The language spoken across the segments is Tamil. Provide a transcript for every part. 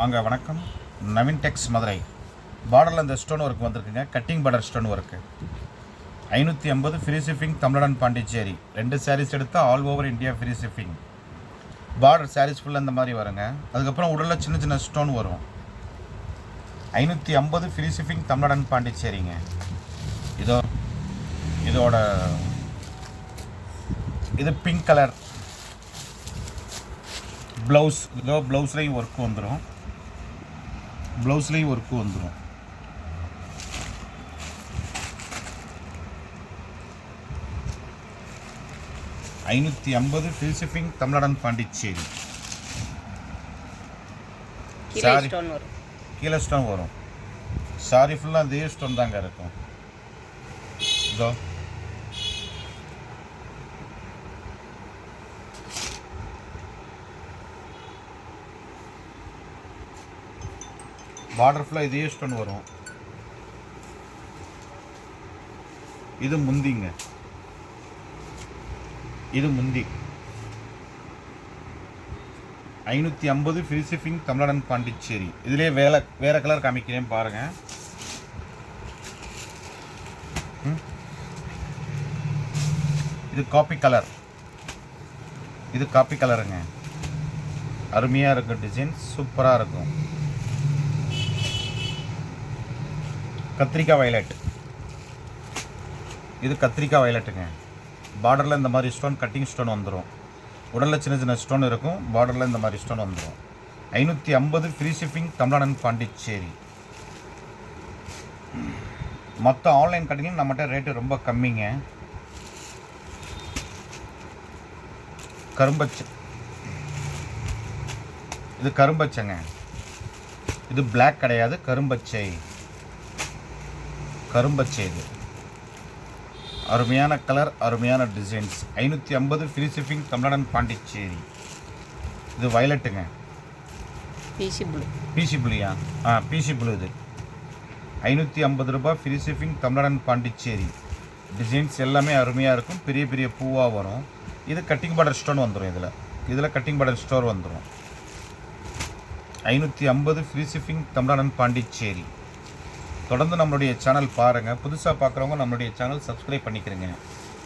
வாங்க வணக்கம். நவீன் டெக்ஸ் மதுரை. பார்டரில் இந்த ஸ்டோன் ஒர்க் வந்திருக்குங்க. Cutting border stone work. ஐநூற்றி ஐம்பது ஃப்ரீ ஷிப்பிங் தமிழ்நாடு பாண்டிச்சேரி. ரெண்டு சாரீஸ் எடுத்தால் all over India free shipping border saris ஃபுல்லாக இந்த மாதிரி வருங்க. அதுக்கப்புறம் உடலில் சின்ன சின்ன ஸ்டோன் வரும். ஐநூற்றி ஐம்பது ஃப்ரீ ஷிப்பிங் தமிழ்நாடு பாண்டிச்சேரிங்க. இதோ இதோட இது பிங்க் கலர் ப்ளவுஸ் இதோ ப்ளவுஸ்லேயும் ஒர்க் வந்துடும் ப்ளவுஸ்லேயும் ஒர்க்கு வந்துடும் ஐநூற்றி ஐம்பது ஃப்ரீ ஷிப்பிங் தமிழ்நாடு பாண்டிச்சேரி. வரும். கீழே ஸ்டோன் வரும். சாரி ஃபுல்லாக அதே ஸ்டோன் தாங்க இருக்கும். இதோ. பார்டர் ஃபுல்லாக இதே ஸ்டோன் வரும். இது முந்திங்க. இது முந்தி. ஐநூற்றி ஐம்பது ஃப்ரீ ஷிப்பிங் தமிழ்நாடு பாண்டிச்சேரி. இதிலே வேலை வேறு கலர் காமிக்கிறேன் பாருங்கள் இது காப்பி கலர் இது காப்பி கலருங்க அருமையாக இருக்கும் டிசைன் சூப்பராக இருக்கும். கத்திரிக்காய் வயலட் இது கத்திரிக்காய் வயலட்டுங்க பார்டரில் இந்த மாதிரி ஸ்டோன் கட்டிங் ஸ்டோன் வந்துடும் உடலில் சின்ன சின்ன ஸ்டோன் இருக்கும். பார்டரில் இந்த மாதிரி ஸ்டோன் வந்துடும் ஐநூற்றி ஐம்பது ஃப்ரீ ஷிப்பிங் தமிழ்நாடு பாண்டிச்சேரி. மொத்த ஆன்லைன் கட்டிங்கும் நம்மகிட்ட ரேட்டு ரொம்ப கம்மிங்க. கரும்பச்சை. இது கரும்பச்சைங்க. இது பிளாக் கிடையாது கரும்பச்சை. கரும்பச்சை இது அருமையான கலர் அருமையான டிசைன்ஸ் ஐநூற்றி ஐம்பது ஃப்ரீ ஷிப்பிங் தமிழ்நாடு பாண்டிச்சேரி. இது வயலட்டுங்க பிசி ப்ளூ. பிசி புளியா? ஆ பிசி புளு இது. ஐநூற்றி ஐம்பது ரூபாய் free shipping Tamil Nadu Pondicherry. Designs எல்லாமே அருமையாக இருக்கும். பெரிய பெரிய பூவாக வரும். இது கட்டிங் பார்டர் ஸ்டோன் வந்துடும் இதில். இதில் கட்டிங் பார்டர் ஸ்டோர் வந்துடும் ஐநூற்றி ஐம்பது ஃப்ரீ ஷிப்பிங் தமிழ்நாடு பாண்டிச்சேரி. தொடர்ந்து நம்மளுடைய சேனல் பாருங்கள் புதுசாக பார்க்குறவங்க நம்மளுடைய சேனல் சப்ஸ்கிரைப் பண்ணிக்கிறேங்க.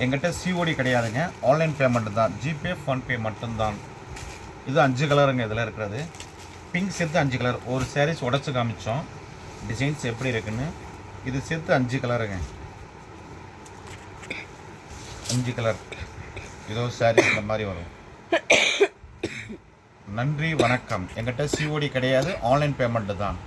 எங்கிட்ட சிஓடி கிடையாதுங்க. ஆன்லைன் பேமெண்ட் தான். ஜிபே ஃபோன்பே மட்டும்தான். இது அஞ்சு கலருங்க இதில் இருக்கிறது. பிங்க் சேர்த்து அஞ்சு கலர் ஒரு சாரீஸ் உடச்சி காமிச்சோம். டிசைன்ஸ் எப்படி இருக்குன்னு. இது சேர்த்து அஞ்சு கலருங்க அஞ்சு கலர் இதோ சாரீஸ் இந்த மாதிரி வரும். நன்றி வணக்கம். எங்கிட்ட சிஓடி கிடையாது. ஆன்லைன் பேமெண்ட்டு தான்.